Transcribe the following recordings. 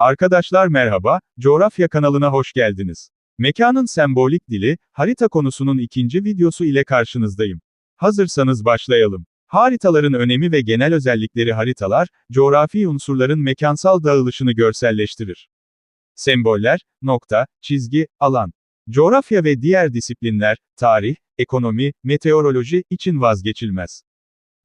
Arkadaşlar merhaba, Coğrafya kanalına hoş geldiniz. Mekanın sembolik dili, harita konusunun ikinci videosu ile karşınızdayım. Hazırsanız başlayalım. Haritaların önemi ve genel özellikleri haritalar, coğrafi unsurların mekansal dağılışını görselleştirir. Semboller, nokta, çizgi, alan. Coğrafya ve diğer disiplinler, tarih, ekonomi, meteoroloji için vazgeçilmez.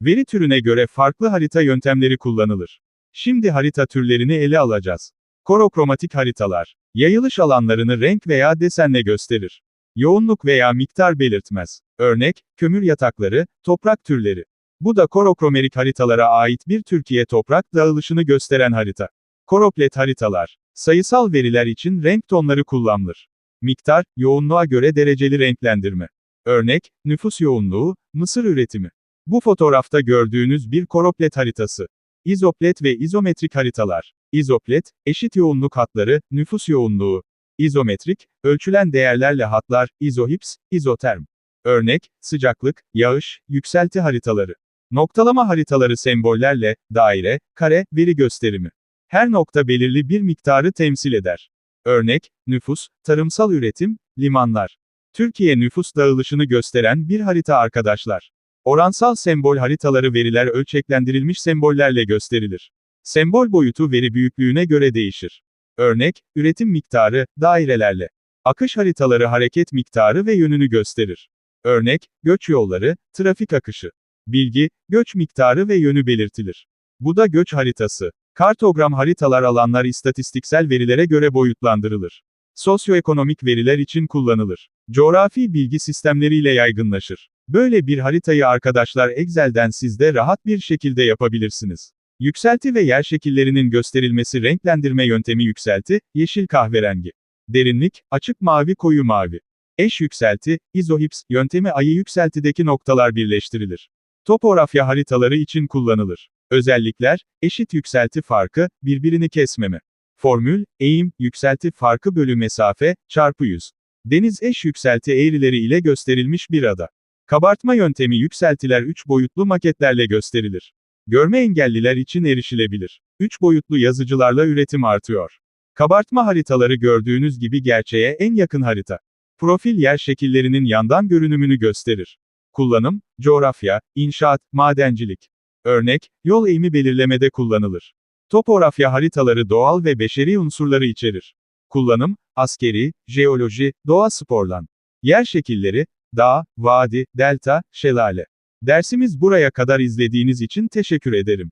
Veri türüne göre farklı harita yöntemleri kullanılır. Şimdi harita türlerini ele alacağız. Korokromatik haritalar. Yayılış alanlarını renk veya desenle gösterir. Yoğunluk veya miktar belirtmez. Örnek, kömür yatakları, toprak türleri. Bu da korokromerik haritalara ait bir Türkiye toprak dağılışını gösteren harita. Koroplet haritalar. Sayısal veriler için renk tonları kullanılır. Miktar, yoğunluğa göre dereceli renklendirme. Örnek, nüfus yoğunluğu, mısır üretimi. Bu fotoğrafta gördüğünüz bir koroplet haritası. İzoplet ve izometrik haritalar. İzoplet, eşit yoğunluk hatları, nüfus yoğunluğu. İzometrik, ölçülen değerlerle hatlar, izohips, izoterm. Örnek, sıcaklık, yağış, yükselti haritaları. Noktalama haritaları sembollerle, daire, kare, veri gösterimi. Her nokta belirli bir miktarı temsil eder. Örnek, nüfus, tarımsal üretim, limanlar. Türkiye nüfus dağılışını gösteren bir harita arkadaşlar. Oransal sembol haritaları veriler ölçeklendirilmiş sembollerle gösterilir. Sembol boyutu veri büyüklüğüne göre değişir. Örnek, üretim miktarı, dairelerle. Akış haritaları hareket miktarı ve yönünü gösterir. Örnek, göç yolları, trafik akışı. Bilgi, göç miktarı ve yönü belirtilir. Bu da göç haritası. Kartogram haritalar alanlar istatistiksel verilere göre boyutlandırılır. Sosyoekonomik veriler için kullanılır. Coğrafi bilgi sistemleriyle yaygınlaşır. Böyle bir haritayı arkadaşlar Excel'den siz de rahat bir şekilde yapabilirsiniz. Yükselti ve yer şekillerinin gösterilmesi renklendirme yöntemi yükselti, yeşil kahverengi. Derinlik, açık mavi koyu mavi. Eş yükselti, izohips, yöntemi ayı yükseltideki noktalar birleştirilir. Topografya haritaları için kullanılır. Özellikler, eşit yükselti farkı, birbirini kesmeme. Formül, eğim, yükselti farkı bölü mesafe, çarpı 100. Deniz eş yükselti eğrileri ile gösterilmiş bir ada. Kabartma yöntemi yükseltiler 3 boyutlu maketlerle gösterilir. Görme engelliler için erişilebilir. 3 boyutlu yazıcılarla üretim artıyor. Kabartma haritaları gördüğünüz gibi gerçeğe en yakın harita. Profil yer şekillerinin yandan görünümünü gösterir. Kullanım, coğrafya, inşaat, madencilik. Örnek, yol eğimi belirlemede kullanılır. Topografya haritaları doğal ve beşeri unsurları içerir. Kullanım, askeri, jeoloji, doğa sporlan. Yer şekilleri, dağ, vadi, delta, şelale. Dersimiz buraya kadar izlediğiniz için teşekkür ederim.